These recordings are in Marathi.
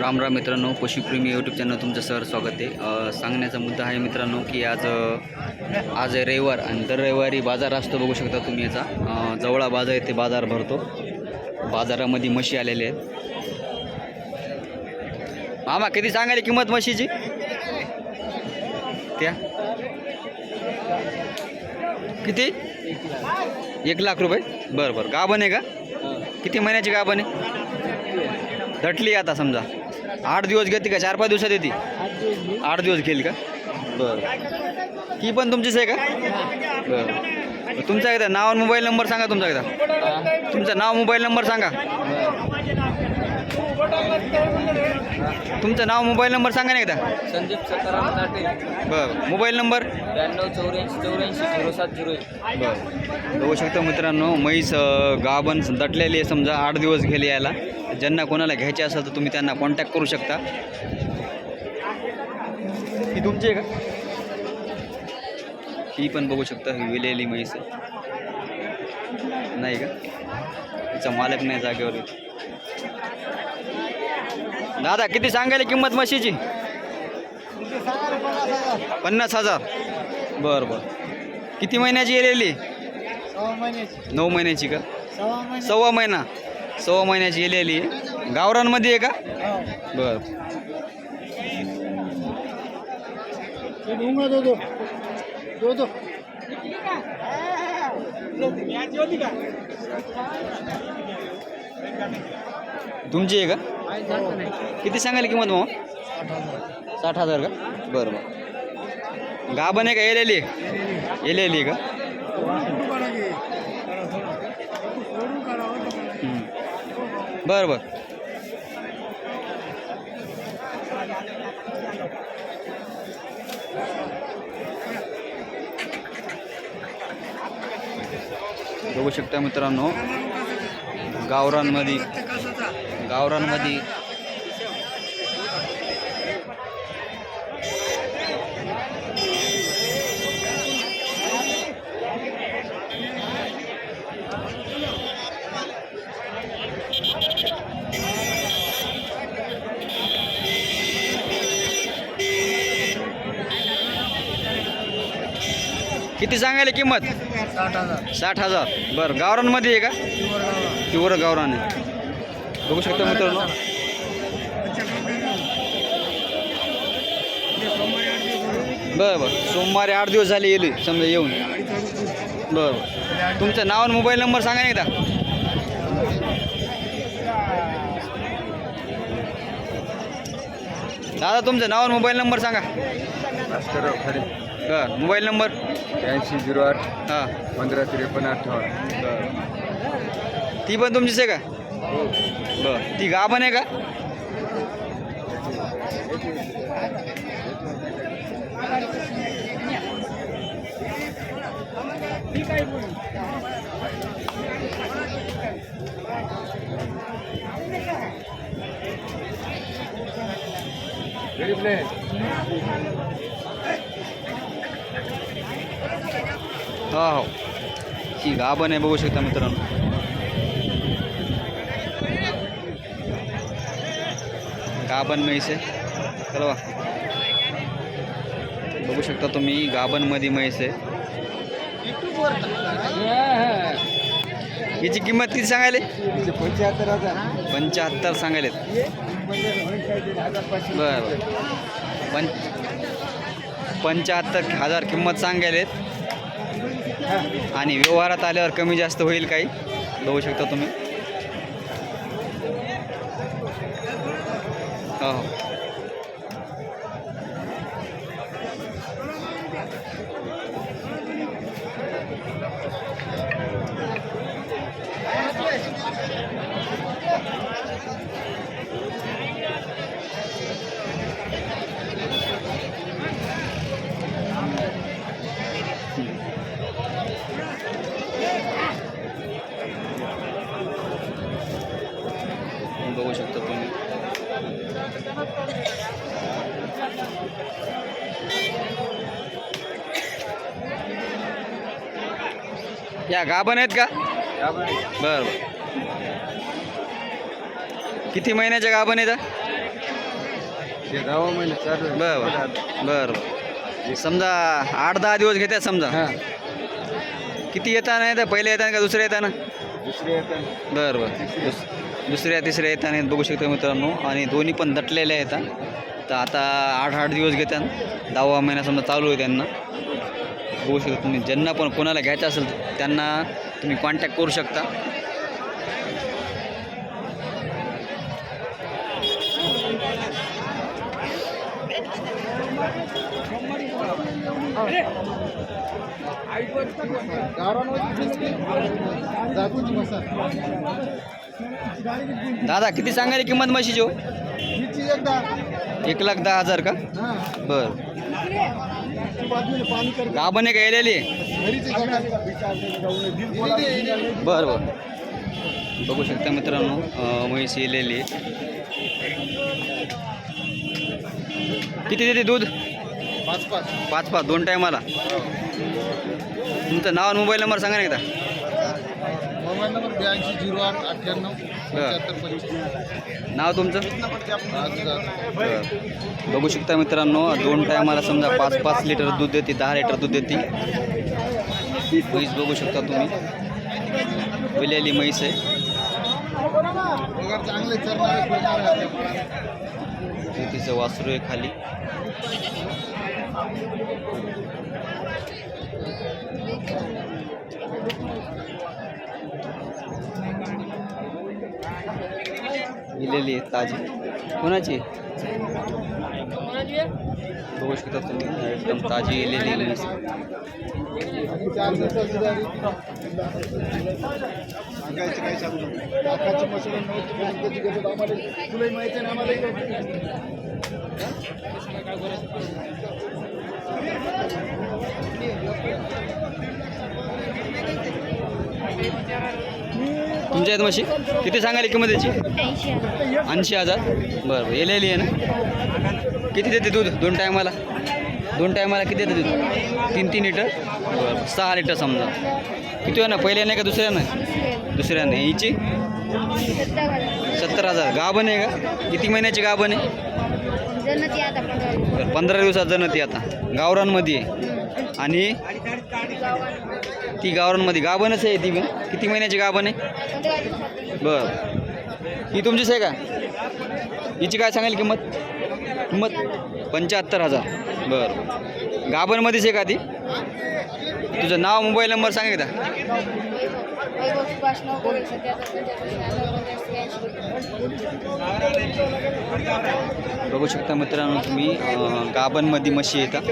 राम राम मित्रांनो पशुप्रेमी यूट्यूब चॅनल तुमचं सर स्वागत आहे. सांगण्याचा मुद्दा आहे मित्रांनो की आज आज आहे रविवार आणि दर रविवारी बाजार असतो बघू शकता तुम्ही याचा. जवळा बाजार येथे बाजार भरतो. बाजारामध्ये म्हशी आलेले आहेत. मामा किती सांगायला किंमत म्हशीची? त्या. किती? एक लाख रुपये. बरं बरं. गाभण आहे का? किती महिन्याची गाभण आहे? दटली आता समजा. आठ दिवस घेते का? चार पाच दिवसात येते. आठ दिवस घेईल का? बरं. ही पण तुमचीच आहे का? बरं. तुमचा एकदा नाव आणि मोबाईल नंबर सांगा तुमचा एकदा. तुमचं नाव मोबाईल नंबर सांगा. तुमचं नाव मोबाईल नंबर सांगा ना एकदा. संदीप सकाराम ताटे. बरं मोबाईल नंबर? ब्याण्णव चौऱ्याऐंशी चौऱ्याऐंशी झिरो सात झिरो एक. बरं. बघू शकता मित्रांनो म्हैस गाभण दटलेली आहे समजा आठ दिवस गेले यायला. ज्यांना कोणाला घ्यायचे असेल तर तुम्ही त्यांना कॉन्टॅक्ट करू शकता. ही तुमची आहे का? ही पण बघू शकता ही विलेली म्हैस नाही का? तिचा मालक नाही जागेवर. दादा किती सांगायला किंमत म्हशीची? पन्नास हजार. बरं बरं. किती महिन्याची येलेली नऊ महिन्याची का? सव्वा महिना. सव्वा महिन्याची येलेली आहे गावरांमध्ये आहे का? बरं. दो दो. तुमची आहे का? किती सांगायला किंमत मग साठ हजार का? बरं बरं गाभण आहे का? येलेली? आहे का. बरं बरं. बघू शकता मित्रांनो गावरांमध्ये गावरांमध्ये किती सांगायला किंमत? साठ हजार. साठ हजार. बरं गावरांमध्ये आहे का? प्युअर गावरान आहे. बघू शकता मित्रांनो. बरं बरं. सोमवारी आठ दिवस झाले येईल समजा येऊन. बरं बरं. तुमचं नाव आणि मोबाईल नंबर सांगा एकदा. दादा तुमचं नाव आणि मोबाईल नंबर सांगा. बरं मोबाईल नंबर? त्र्याऐंशी झिरो आठ. हां. पंधरा त्रेपन्न अठ्ठावन्न. ती पण तुमचीच आहे का? बरं. ती गा पण आहे का? हो हो. ही गाभण आहे बघू शकता मित्रांनो. गाभण म्हैस आहे चला वा. बघू शकता तुम्ही गाभणमध्ये म्हैस आहे याची किंमत किती सांगायले? पंच्याहत्तर हजार पंच्याहत्तर सांगायले बरं बरं. पं पंच्याहत्तर हजार किंमत सांगायलेत. आणि व्यवहारात आल्यावर कमी जास्त होईल काही. बघू शकता तुम्ही. हो हो बघू शकता तुम्ही या गाभण आहेत का? बरं बरं. किती महिन्याच्या गाभण आहेत दहा महिने. बरं बरं. समजा आठ दहा दिवस घेतात समजा. किती येताना येतं पहिले येताना का दुसऱ्या येताना? दुसरे येतात बरं बरं. दुसऱ्या तिसऱ्या येताना बघू शकता मित्रांनो. आणि दोन्ही पण दटलेल्या आहेत तर आता आठ आठ दिवस घेतात. दहावा महिना समजा चालू आहे त्यांना. बघू शकता तुम्ही ज्यांना पण कोणाला घ्यायचं असेल त्यांना तुम्ही कॉन्टॅक्ट करू शकता. जातीची मसाला दादा किती सांगायला किंमत म्हशीची हो? एक लाख दहा हजार का? बरं. गाभण का येलेली बरं बरं. बघू शकता मित्रांनो म्हैस येलेली. किती देते दूध? पाच पाच. पाच पाच. दोन टायमाला तुमचं नाव आणि मोबाईल नंबर सांगा ना एकदा. मोबाईल नंबर ब्याऐंशी झिरो आठ अठ्ठ्याण्णव पंच्याहत्तर पंचवीस. नाव तुमचं? बरं. बघू शकता मित्रांनो दोन टायमाला समजा पाच पाच लिटर दूध देते दहा लिटर दूध देते. म्हैस बघू शकता तुम्ही. विलेली म्हैस आहे. पगार चांगले चरणारे. हे तिचं वासरू आहे खाली. दिलेली आहे ताजी. कोणाची? बघू शकता तुम्ही एकदम ताजी गेलेली माहिती तुमच्या आहेत म्हशी? किती सांगायला किंमत त्याची ऐंशी हजार? बरं बरं. येलेली आहे ना? किती देते दूध दोन टायमाला? दोन टायमाला किती देते दूध? तीन तीन लिटर? बरं सहा लिटर समजा. किती आहे ना? पहिल्याने का दुसऱ्यानं? दुसऱ्याने. हिची? सत्तर हजार. गाभण आहे का? किती महिन्याची गाभण आहे? पंधरा दिवसात जणती आता. गावरांमध्ये आहे आणि? ती गावरांमध्ये गाभणच आहे ती पण. किती महिन्याची गाभण आहे? बर. बरं ही तुमचीच आहे का? हिची काय सांगेल किंमत? किंमत? पंच्याहत्तर हजार. बरं. गाभणमध्येच आहे का ती? तुझं नाव मोबाईल नंबर सांगेल का बघू शकता मित्रांनो तुम्ही अं, गाभणमध्ये म्हशी येतात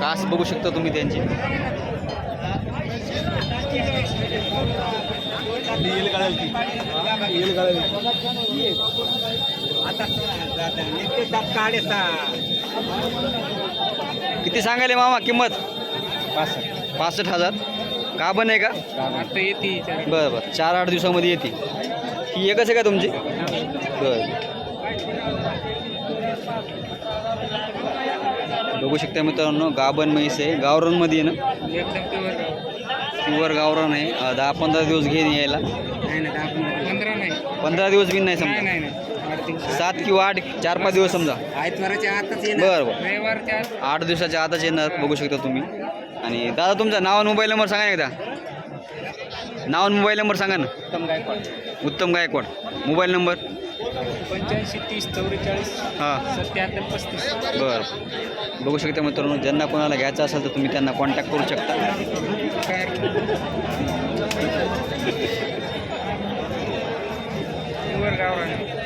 कास बघू शकता तुम्ही त्यांची. किती सांगायले मामा? किंमत? पासष्ट. हजार. गाभण आहे का? आता येते. बरं बरं. चार आठ दिवसामध्ये येते. ही एकच आहे का तुमची? बरं. बघू शकता मित्रांनो गाभण म्हैस आहे. गावरानमध्ये आहे ना? एकदम प्युअर गावरान आहे. दहा पंधरा दिवस घेऊन यायला. पंधरा दिवस. बी नाही. समजा. नाही नाही सात किंवा आठ चार पाच दिवस समजा. बरं बरं. आठ दिवसाच्या आताच येणार बघू शकता तुम्ही. आणि दादा तुमचा नाव आणि मोबाईल नंबर सांगा ना एकदा. नाव आणि मोबाईल नंबर सांगा ना. उत्तम गायकवाड. उत्तम गायकवाड. Mobile number? पंच्याऐंशी तीस चौवेचाळीस हां. सत्याहत्तर पस्तीस. बरं. बघू शकता मित्रांनो ज्यांना कोणाला घ्यायचं असेल तर तुम्ही त्यांना कॉन्टॅक्ट करू शकता.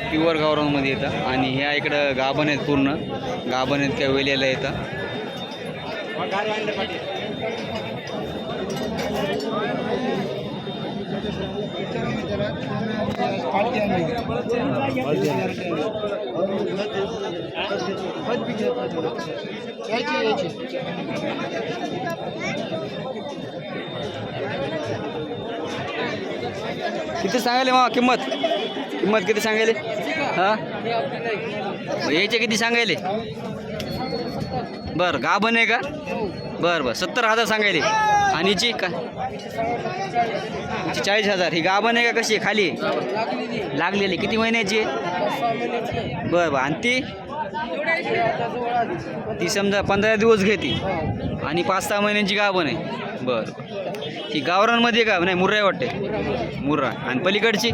प्युअर गावरानमध्ये येतं. आणि ह्या इकडं गाभण आहेत पूर्ण. गाभण आहेत किंवा वेलेला येतं. किती सांगायले मा किंमत? किंमत किती सांगायले? हां? यायचे किती सांगायले? बरं गाभण आहे का? बरं बरं सत्तर हजार सांगायले. आणि हिची का हिची चाळीस हजार. ही गाभण आहे का कशी आहे? खाली? आहे? लागलेली. किती महिन्याची बरं बरं. आणि ती? ती समजा पंधरा दिवस घेते. आणि पाच सहा महिन्यांची गाभण आहे. बरं ही गावरांमध्ये का? नाही मुर्रा वाटते. मुर्रा. आणि पलीकडची?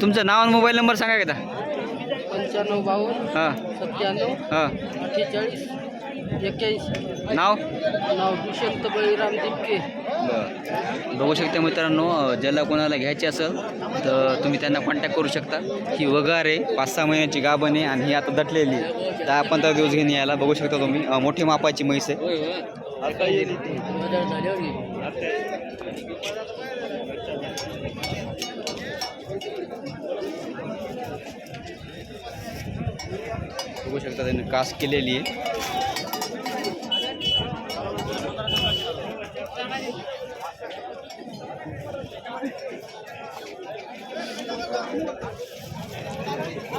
तुमचं नाव आणि मोबाईल नंबर सांगा एकदा. पंच्याण्णव बावन्न हां. सत्त्याण्णव हां. अठ्ठेचाळीस एक्क्याऐंशी. नाव? नाव दुष्यंत बळीराम दिपके. बघू शकता मित्रांनो ज्याला कोणाला घ्यायचे असेल तर तुम्ही त्यांना कॉन्टॅक्ट करू शकता. ही वगार आहे पाच सहा महिन्याची गाभण आहे आणि ही आता दटलेली आहे. दहा पंधरा दिवस घेऊन यायला बघू शकता तुम्ही. मोठी मापाची म्हैस आहे. बघू शकता त्यांनी कास केलेली आहे.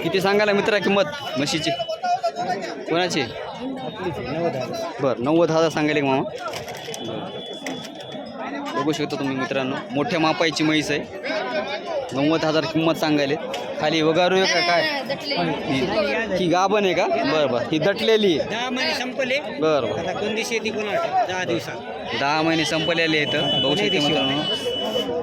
किती सांगायला मित्रा किंमत? म्हशीची. कोणाची? बरं नव्वद हजार सांगायला मामा. बघू शकता तुम्ही मित्रांनो. मोठ्या मापाईची म्हैस आहे. नव्वद हजार किंमत सांगायले. खाली वगारू आहे का काय? ही गाभण आहे का? बरं बरं. ही दटलेली आहे. दहा महिने संपले. बरं बरं. कोणती शेती दहा दिवसात. दहा महिने संपलेले आहेत. बघू शकते मित्रांनो.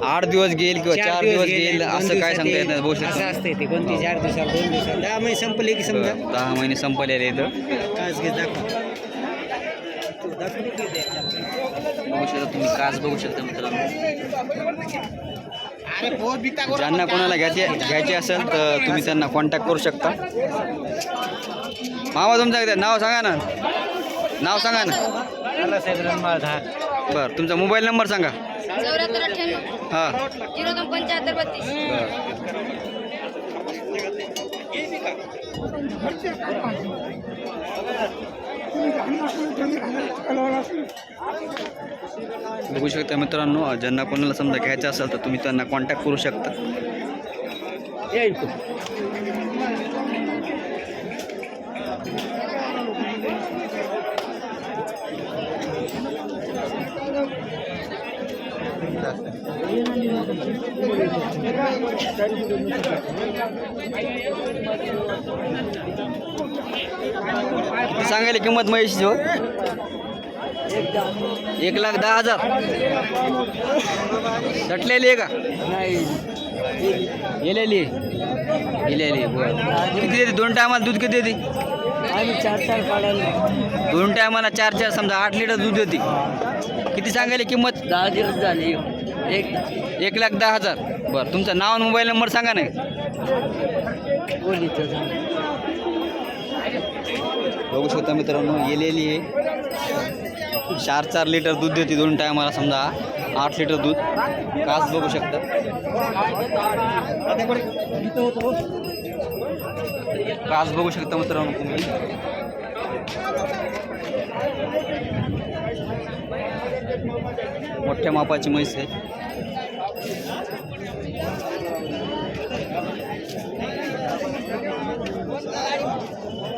आठ दिवस घेईल किंवा चार दिवस घेईल दोन असं काय सांगता येत नाही असं शकता. असते ते कोणती चार दिवसात दोन दिवसात दहा महिने संपले की समजा? दहा महिने संपलेले आहेत. काच घे दाखव बघू शकता तुम्ही काच बघू शकता मित्रांनो. ज्यांना कोणाला घ्यायचे घ्यायचे असेल तर तुम्ही त्यांना कॉन्टॅक्ट करू शकता. मामा तुमचं एकदा नाव सांगा ना. नाव सांगा ना. बरं तुमचा मोबाईल नंबर सांगा. चौऱ्याहत्तर अठ्ठ्याण्णव. हां. झिरो दोन पंच्याहत्तर बत्तीस. बघू शकता मित्रांनो ज्यांना कोणाला समजा घ्यायचं असेल तर तुम्ही त्यांना कॉन्टॅक्ट करू शकता. सांगायला किंमत म्हैशीची हो. एक लाख दहा हजार. दटलेली आहे का? गेलेली गेलेली किती देते? दोन टायमाला दूध किती देते? चार चार काढायला. दोन टायमाला चार चार समजा आठ लिटर दूध देते. किती सांगायला किंमत? दहा दिवस झाले एक एक लाख दहा हजार. बरं तुमचं नाव आणि मोबाईल नंबर सांगा ना. कोणीचं बघू शकता मित्रांनो गेलेली आहे. चार चार लिटर दूध देते दोन टायमाला समजा. आठ लिटर दूध. कास बघू शकता. कास बघू शकता मित्रांनो तुम्ही. मोठ्या मापाची म्हैस आहे.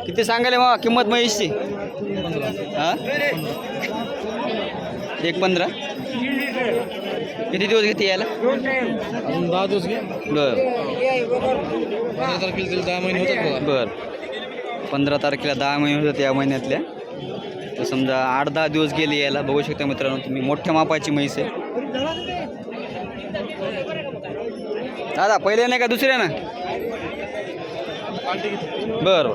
किती सांगायला मग किंमत म्हैसची? हां? एक पंधरा. किती दिवस घेते यायला? दहा दिवस घे. बर. पंधरा तारखेला दहा महिने होतात बर. पंधरा तारखेला दहा महिने होतात या महिन्यातल्या. तर समजा आठ दहा दिवस गेले यायला बघू शकता मित्रांनो तुम्ही मोठ्या मापाची म्हैस आहे. दादा पहिले नाही का दुसऱ्या ना? बर.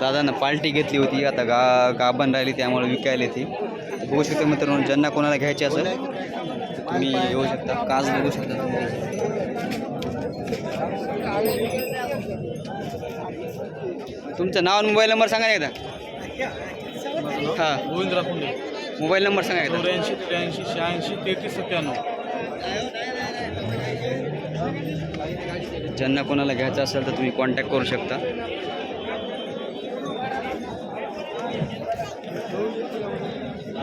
दादानं पार्टी घेतली होती आता गा गाभण राहिली त्यामुळे विकायला ती बघू शकता मित्रांनो ज्यांना कोणाला घ्यायची असेल तुम्ही येऊ शकता. काच बघू शकता. तुमचं नाव आणि मोबाईल नंबर सांगा एकदा. हां. गोविंदराव पुंडे मोबाईल नंबर सांगा एकदा. चौऱ्याऐंशी त्र्याऐंशी शहाऐंशी तेहतीस सत्त्याण्णव. ज्यांना कोणाला घ्यायचं असेल तर तुम्ही कॉन्टॅक्ट करू शकता.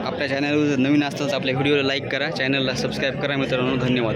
आपल्या चॅनलवर जर नवीन असताच आपल्या व्हिडिओला लाईक करा. चॅनलला सबस्क्राईब करा मित्रांनो. धन्यवाद.